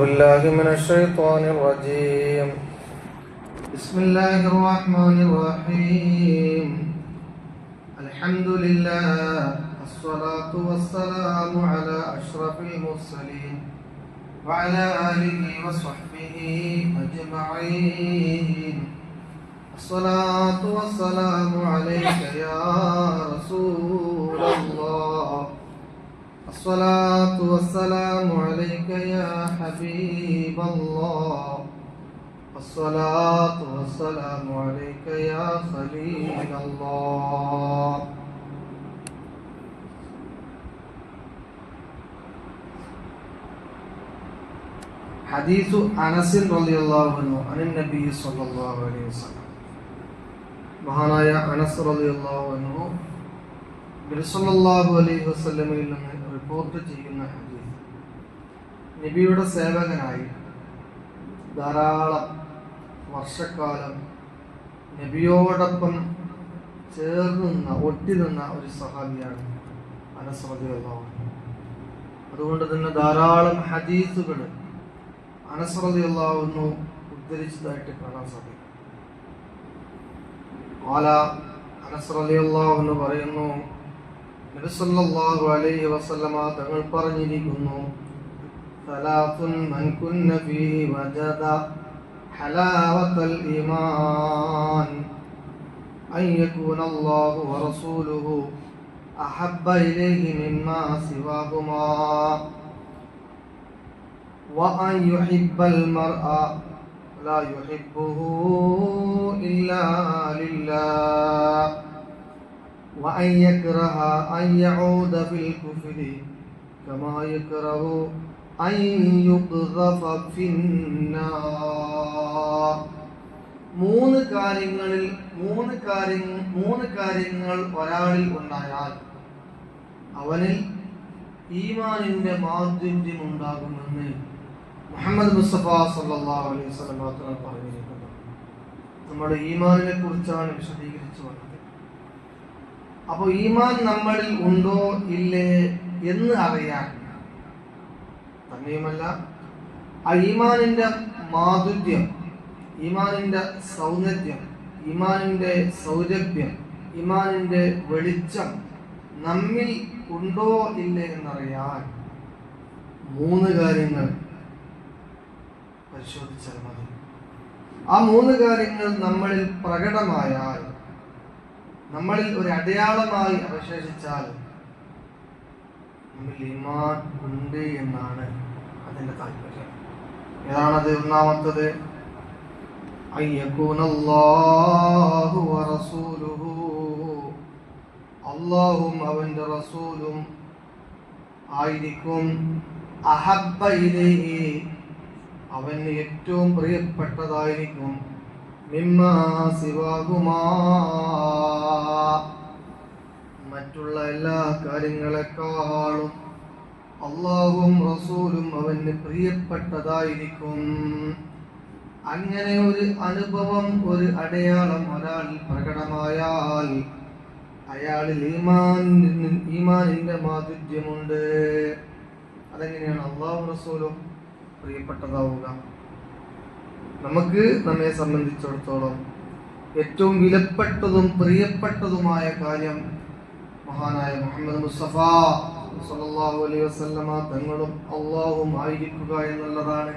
بالله من الشيطان الرجيم. بسم الله الرحمن الرحيم. الحمد لله الصلاة والسلام على أشرف المرسلين وعلى آله وصحبه أجمعين. الصلاة والسلام عليك يا رسول الله. الصلاة والسلام عليك يا حبيب الله الصلاة والسلام عليك يا خليل الله حديث أنس رضي الله عنه عن النبي صلى الله عليه وسلم മഹാനായ അനസ് റളിയല്ലാഹു അൻഹു നബി സല്ലല്ലാഹു അലൈഹി വസല്ലമയിൽ നിന്ന് റിപ്പോർട്ട് ചെയ്യുന്ന ഹദീസ് നബിയുടെ സേവകനായി ധാരാളം വർഷക്കാലം നബിയോടൊപ്പം ചേർന്ന് നിന്ന ഒട്ടി നിന്ന ഒരു സഹാബിയാണ് അനസ്രതിയുള്ളവൻ അതുകൊണ്ട് തന്നെ ധാരാളം ഹദീസുകൾ അനസ്രതിയുള്ളവെന്നു ഉദ്ധരിച്ചതായിട്ട് കാണാൻ സാധിക്കും. ആല അനസ്രതിയുള്ളവെന്ന് പറയുന്നു നബി സല്ലല്ലാഹു അലൈഹി വസല്ലമ തങ്ങൾ പറഞ്ഞിരിക്കുന്നു സലാത്തുൻ മൻ കുന്ന ഫീഹി വജദ ഹലാവത്തൽ ഈമാൻ അൻ യകൂന അല്ലാഹു വറസൂലുഹു അഹബ്ബ ഇലൈഹി മിമ്മാ സിവാഹുമാ وأن يحب المرء لا يحبه إلا لله وأن يكره أن يعود في الكفر كما يكره أن يقذف في النار മൂന്ന് കാര്യങ്ങളിൽ മൂന്ന് കാര്യങ്ങൾ മൂന്ന് കാര്യങ്ങൾ ഒരാളിൽ ഉണ്ടായാൽ അവനിൽ ഈമാനിന്റെ മാധുര്യം ഉണ്ടാകുമെന്ന് മുഹമ്മദ് മുസ്തഫ സല്ലല്ലാഹു അലൈഹി വസല്ലം മാത്രം പറഞ്ഞിരിക്കുന്നു നമ്മുടെ ഈമാനിനെ കുറിച്ചാണ് വിശദീകരിച്ചു വന്നത് അപ്പോൾ ഈമാൻ നമ്മളിൽ ഉണ്ടോ ഇല്ലേ എന്ന് അറിയാൻ തന്നെയുമല്ല. ആ ഈമാനിന്റെ മാധുര്യം ഈമാനിന്റെ സൗന്ദര്യം ഈമാനിന്റെ സൗരഭ്യം ഈമാനിന്റെ വെളിച്ചം നമ്മിൽ ഉണ്ടോ ഇല്ലേ എന്നറിയാൻ മൂന്ന് കാര്യങ്ങൾ പരിശോധിച്ചാൽ മതി. ആ മൂന്ന് കാര്യങ്ങൾ നമ്മളിൽ പ്രകടമായാൽ നമ്മളിൽ ഒരു അടയാളമായി അവശേഷിച്ചാൽ നമ്മിൽ ഇമാൻ ഉണ്ട് എന്നാണ് അതിന്റെ താല്പര്യം. ഏതാണത് ഒന്നാമത്തത്? അള്ളാഹും അവന്റെ റസൂലും ആയിരിക്കും അഹബ്ബ ഇലൈഹി. അവന് ഏറ്റവും പ്രിയപ്പെട്ടതായിരിക്കും മിമ്മാ മറ്റുള്ള എല്ലാ കാര്യങ്ങളെക്കാളും അള്ളാഹും റസൂലും അവന് പ്രിയപ്പെട്ടതായിരിക്കും. അങ്ങനെ ഒരു അനുഭവം ഒരു അടയാളം ഒരാളിൽ പ്രകടമായാൽ അയാളിൽ ഈമാൻ ഈമാനിന്റെ മാധുര്യമുണ്ട്. അതെങ്ങനെയാണ്? അള്ളാഹു റസൂലും പ്രിയപ്പെട്ടതാവുക. നമുക്ക് നമ്മെ സംബന്ധിച്ചിടത്തോളം ഏറ്റവും വിലപ്പെട്ടതും പ്രിയപ്പെട്ടതുമായ കാര്യം മഹാനായ മുഹമ്മദ് മുസ്തഫ സല്ലല്ലാഹു അലൈഹി വസല്ലമ തങ്ങളും അള്ളാഹും ആയിരിക്കുക എന്നുള്ളതാണ്.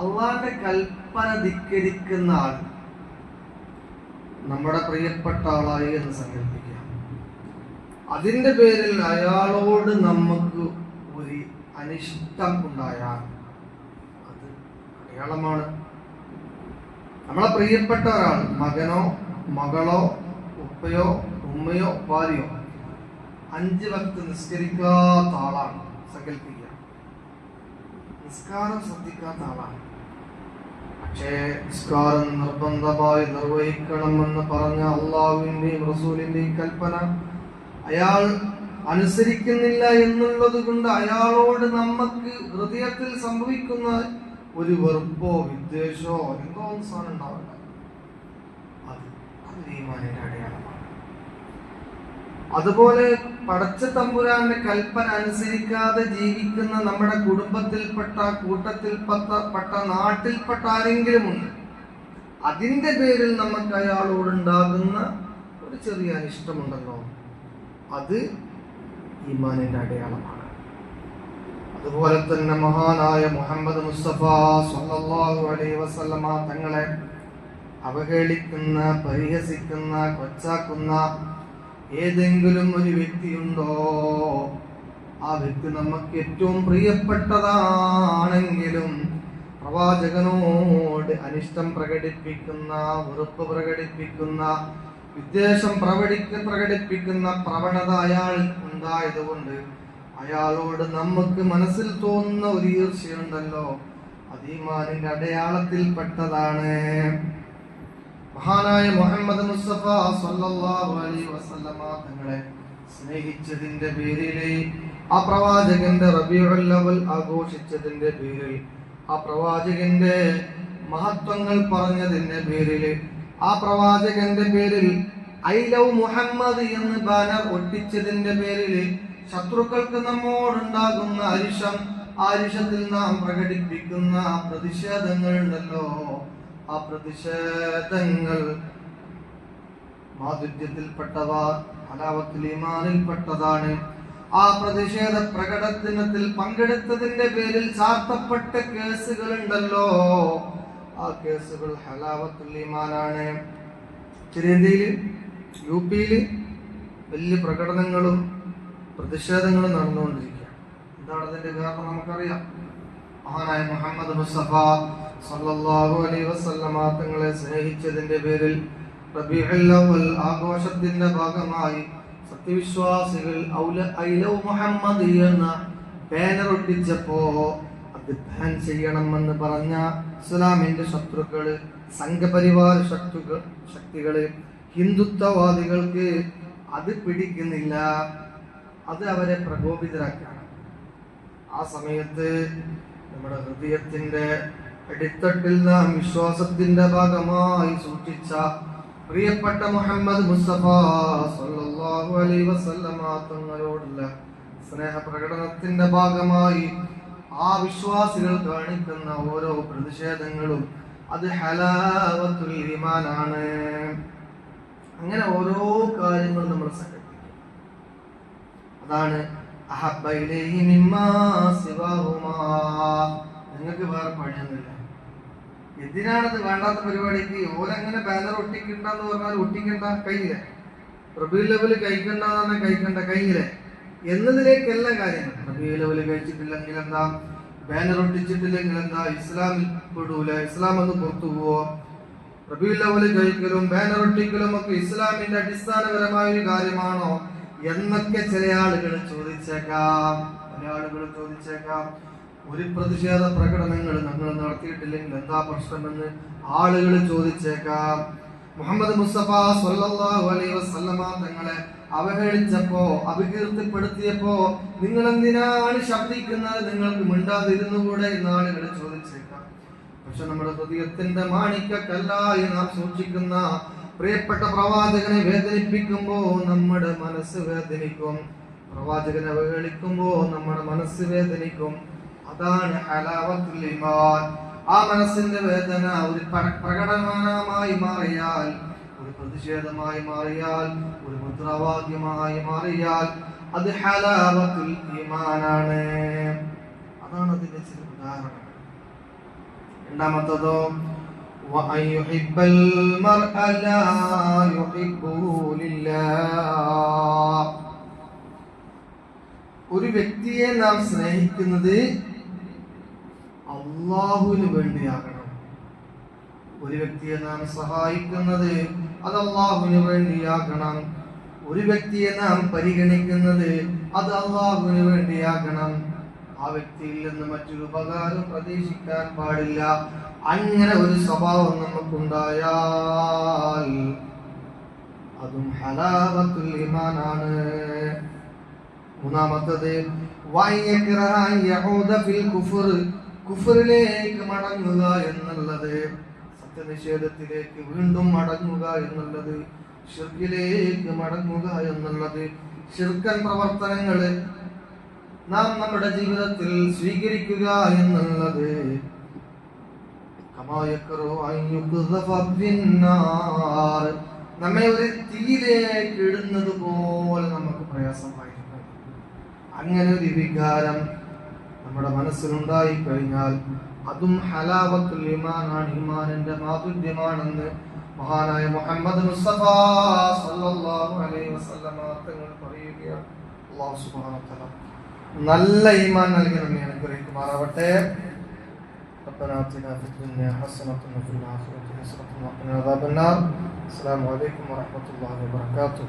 അള്ളാഹിന്റെ കൽപ്പന ധിക്കരിക്കുന്ന ആൾ നമ്മുടെ പ്രിയപ്പെട്ട ആളായി എന്ന് സങ്കല്പിക്കുക അതിന്റെ പേരിൽ അയാളോട് നമുക്ക് ഒരു അനിഷ്ടം ഉണ്ടായാൽ അത് അടയാളമാണ്. നമ്മളെ പ്രിയപ്പെട്ട ഒരാൾ മകനോ മകളോ ഉപ്പയോ ഉമ്മയോ ഭാര്യയോ അഞ്ച് വക്ത് നിസ്കരിക്കാത്ത ആളാണ് സങ്കല്പിക്കുക. നിസ്കാരം ശ്രദ്ധിക്കാത്ത ആളാണ്. പക്ഷേ നിസ്കാരം നിർബന്ധമായി നിർവഹിക്കണമെന്ന് പറഞ്ഞ അള്ളാഹുവിന്റെയും റസൂലിന്റെയും കൽപ്പന അയാൾ അനുസരിക്കുന്നില്ല എന്നുള്ളത് കൊണ്ട് അയാളോട് നമുക്ക് ഹൃദയത്തിൽ സംഭവിക്കുന്ന ഒരു വെറുപ്പോ വിദ്വേഷമോ എന്തോ ഒന്നും സാധനം ഉണ്ടാവില്ല അത് അത് ഈമാനിന്റെ അടയാളമാണ്. അതുപോലെ പടച്ച തമ്പുരാന്റെ കൽപ്പന അനുസരിക്കാതെ ജീവിക്കുന്ന നമ്മുടെ കുടുംബത്തിൽപ്പെട്ട കൂട്ടത്തിൽപ്പെട്ട പെട്ട നാട്ടിൽപ്പെട്ട ആരെങ്കിലും ഉണ്ട്. അതിന്റെ പേരിൽ നമുക്ക് അയാളോടുണ്ടാകുന്ന ഒരു ചെറിയ അനിഷ്ടമുണ്ടല്ലോ. അത് ഈമാനിന്റെ അടയാളമാണ്. അതുപോലെ തന്നെ മഹാനായ മുഹമ്മദ് മുസ്തഫ സല്ലല്ലാഹു അലൈഹി വസല്ലമ തങ്ങളെ അവഹേളിക്കുന്ന പരിഹസിക്കുന്ന കൊച്ചാക്കുന്ന ഏതെങ്കിലും ഒരു വ്യക്തിയുണ്ടോ? ആ വ്യക്തി നമുക്ക് ഏറ്റവും പ്രിയപ്പെട്ടതാണെങ്കിലും പ്രവാചകനോട് അനിഷ്ടം പ്രകടിപ്പിക്കുന്ന വെറുപ്പ് പ്രകടിപ്പിക്കുന്ന വിദ്വേഷം പ്രകടിപ്പിക്കുന്ന പ്രവണത അയാൾ ഉണ്ടായതുകൊണ്ട് അയാളോട് നമുക്ക് മനസ്സിൽ തോന്നുന്ന ഒരു ഈർച്ചയുണ്ടല്ലോ. അത് ഈമാനിന്റെ അടയാളത്തിൽപ്പെട്ടതാണ് മഹാനായ മുഹമ്മദ് മുസ്തഫ സല്ലല്ലാഹു അലൈഹി വസല്ലമ തങ്ങളെ സ്നേഹിച്ചതിന്റെ പേരിൽ ആ പ്രവാചകന്റെ റബീഉൽ അവൽ ആഘോഷിച്ചതിന്റെ പേരിൽ ആ പ്രവാചകന്റെ മഹത്വങ്ങൾ പറഞ്ഞതിന്റെ പേരിൽ ആ പ്രവാചകന്റെ പേരിൽ ഐ ലവ് മുഹമ്മദ് എന്ന് ബാനർ ഒട്ടിച്ചതിന്റെ പേരിൽ ശത്രുക്കൾക്ക് നമ്മോടുണ്ടാകുന്ന അരിഷം ആ അരിശത്തിൽ നാം പ്രകടിപ്പിക്കുന്ന പ്രതിഷേധങ്ങൾ ഉണ്ടല്ലോ ആ പ്രതിഷേധങ്ങൾ മാധുര്യത്തിൽപ്പെട്ടവ ഹലാവത്തിൽ ഇമാനിൽപ്പെട്ടതാണ് ആ പ്രതിഷേധ പ്രകടനത്തിൽ പങ്കെടുത്തതിന്റെ പേരിൽ ചാർത്തപ്പെട്ട കേസുകൾ ഉണ്ടല്ലോ ആ കേസുകൾ ഹലാവത്തുൽ ഈമാനാണ്. ഉത്തരേന്ത്യയിൽ യു പിയിൽ വലിയ പ്രകടനങ്ങളും പ്രതിഷേധങ്ങളും നടന്നുകൊണ്ടിരിക്കുക എന്താണ് അതിന്റെ കാരണം നമുക്കറിയാം. മഹാനായ മുഹമ്മദ് മുസ്തഫ സല്ലല്ലാഹു അലൈഹി വസല്ലമ തങ്ങളെ സ്നേഹിച്ചതിന്റെ പേരിൽ റബീഉൽ ഭാഗമായി സത്യവിശ്വാസികൾ മുഹമ്മദ് എന്ന ബാനർ ഒട്ടിച്ചപ്പോ അത് ചെയ്യണമെന്ന് പറഞ്ഞ ഇസ്ലാമിന്റെ ശത്രുക്കൾ സംഘപരിവാര ശക്തികൾ ശക്തികൾ ഹിന്ദുത്വവാദികൾക്ക് അത് പിടിക്കുന്നില്ല. അത് അവരെ പ്രകോപിതരാക്കിയാണ് ആ സമയത്ത് നമ്മുടെ ഹൃദയത്തിന്റെ അടിത്തട്ടിൽ നാം വിശ്വാസത്തിന്റെ ഭാഗമായി സൂക്ഷിച്ച പ്രിയപ്പെട്ട മുഹമ്മദ് മുസ്തഫ സല്ലല്ലാഹു അലൈഹി വസല്ലമ തങ്ങളോടുള്ള സ്നേഹ പ്രകടനത്തിന്റെ ഭാഗമായി ആ വിശ്വാസികൾ കാണിക്കുന്ന ഓരോ പ്രതിഷേധങ്ങളും അത് ഹലാവത്തുൽ ഈമാനാണ്. അങ്ങനെ ഓരോ കാര്യങ്ങളും നമ്മൾ അതാണ് നിങ്ങൾക്ക് വേറെ പണിയൊന്നുമില്ല. എന്തിനാണത് വേണ്ടാത്ത പരിപാടിക്ക്? ഓരങ്ങനെ ബാനർ ഒട്ടിക്കണ്ടെന്ന് പറഞ്ഞാൽ ഒട്ടിക്കണ്ട കയ്യിലെ റബ്യൂ ലെവൽ കഴിക്കണ്ട പറഞ്ഞാൽ കഴിക്കണ്ട കയ്യിലെ എന്നതിലേക്കല്ല കാര്യങ്ങൾ. റബ്യൂ ലെവൽ കഴിച്ചിട്ടില്ലെങ്കിൽ എന്താ? ബാനർ ഒട്ടിച്ചിട്ടില്ലെങ്കിൽ എന്താ? ഇസ്ലാമിൽ പെടൂല. ഇസ്ലാം ഒന്ന് പുറത്തു പോവോ? റബ്യൂ ലെവൽ കഴിക്കലും ബാനർ ഒട്ടിക്കലും ഒക്കെ ഇസ്ലാമിന്റെ അടിസ്ഥാനപരമായ ഒരു കാര്യമാണോ? എന്നൊക്കെ ചില ആളുകൾ ചോദിച്ചേക്കാം. പല ആളുകൾ ചോദിച്ചേക്കാം. ഒരു പ്രതിഷേധ പ്രകടനങ്ങൾ നമ്മൾ നടത്തിയിട്ടില്ലെങ്കിൽ എന്താ പ്രശ്നമെന്ന് ആളുകൾ ചോദിച്ചേക്കാം. മുഹമ്മദ് മുസ്തഫ സല്ലല്ലാഹു അലൈഹി വസല്ലമ തങ്ങളെ അവഹേളിച്ചപ്പോ അപകീർത്തിപ്പെടുത്തിയപ്പോ നിങ്ങൾ എന്തിനാണ് ശബ്ദിക്കുന്നത്? നിങ്ങൾക്ക് മിണ്ടാതിരുന്നുകൂടെ എന്ന് ആളുകൾ ചോദിച്ചേക്കാം. പക്ഷെ നമ്മുടെ ഹൃദയത്തിന്റെ മാണിക്കല്ലായി നാം സൂക്ഷിക്കുന്ന പ്രിയപ്പെട്ട പ്രവാചകനെ വേദനിപ്പിക്കുമ്പോൾ നമ്മുടെ മനസ്സ് വേദനിക്കും. പ്രവാചകനെ അവഹേളിക്കുമ്പോൾ നമ്മുടെ മനസ്സ് വേദനിക്കും. അതാണ് ഈമാൻ. ആ മനസ്സിന്റെ വേദന ഒരു പ്രകടനമായി മാറിയാൽ ഒരു പ്രതിഷേധമായി മാറിയാൽ ഒരു മുദ്രാവാക്യമായി മാറിയാൽ അത് ഹലാവത്തുൽ ഈമാനാണ്. അതാണ് അതിന്റെ ചില ഉദാഹരണം രണ്ടാമത്തതോ وأن يحب المرء لا يحبه لله ഒരു വ്യക്തിയെ നാം സ്നേഹിക്കുന്നത് അള്ളാഹുവിന് വേണ്ടിയാകണം ഒരു വ്യക്തിയെ നാം സഹായിക്കുന്നത് അത് അള്ളാഹുവിന് വേണ്ടിയാകണം ഒരു വ്യക്തിയെ നാം പരിഗണിക്കുന്നത് അത് അള്ളാഹുവിന് വേണ്ടിയാകണം ആ വ്യക്തിയിൽ നിന്ന് മറ്റൊരു ഉപകാരം പ്രതീക്ഷിക്കാൻ പാടില്ല. അങ്ങനെ ഒരു സ്വഭാവം നമുക്കുണ്ടായാൽ അതും ഹലാവത്തുൽ മൂന്നാമത്തത് കുഫറിലേക്ക് മടങ്ങുക എന്നുള്ളത് സത്യനിഷേധത്തിലേക്ക് വീണ്ടും മടങ്ങുക എന്നുള്ളത് ഷിർക്കിലേക്ക് മടങ്ങുക എന്നുള്ളത് ഷിർക്കൻ പ്രവർത്തനങ്ങൾ നാം നമ്മുടെ ജീവിതത്തിൽ സ്വീകരിക്കുക എന്നുള്ളത്. നമ്മെ ഒരു തീയിലേക്ക് ഇടുന്നത് പോലെ നമുക്ക് പ്രയാസമായിരിക്കും. അങ്ങനെ ഒരു വികാരം നമ്മുടെ മനസ്സിലുണ്ടായി കഴിഞ്ഞാൽ അതും ഹലാവത്തുൽ ഇമാനാണ് ഇമാനിന്റെ മാധുര്യമാണെന്ന് മഹാനായ മുഹമ്മദ് മുസ്തഫ സല്ലല്ലാഹു അലൈഹി വസല്ലം തങ്ങൾ പറയുകയാണ്. അല്ലാഹു സുബ്ഹാനഹു വ തആല നല്ല ഈമാൻ നൽകി നമ്മെ അനുഗ്രഹിക്കുമാറാവട്ടെ ربنا آتنا في الدنيا حسنة وفي الآخرة حسنة وقنا عذاب النار السلام عليكم ورحمة الله وبركاته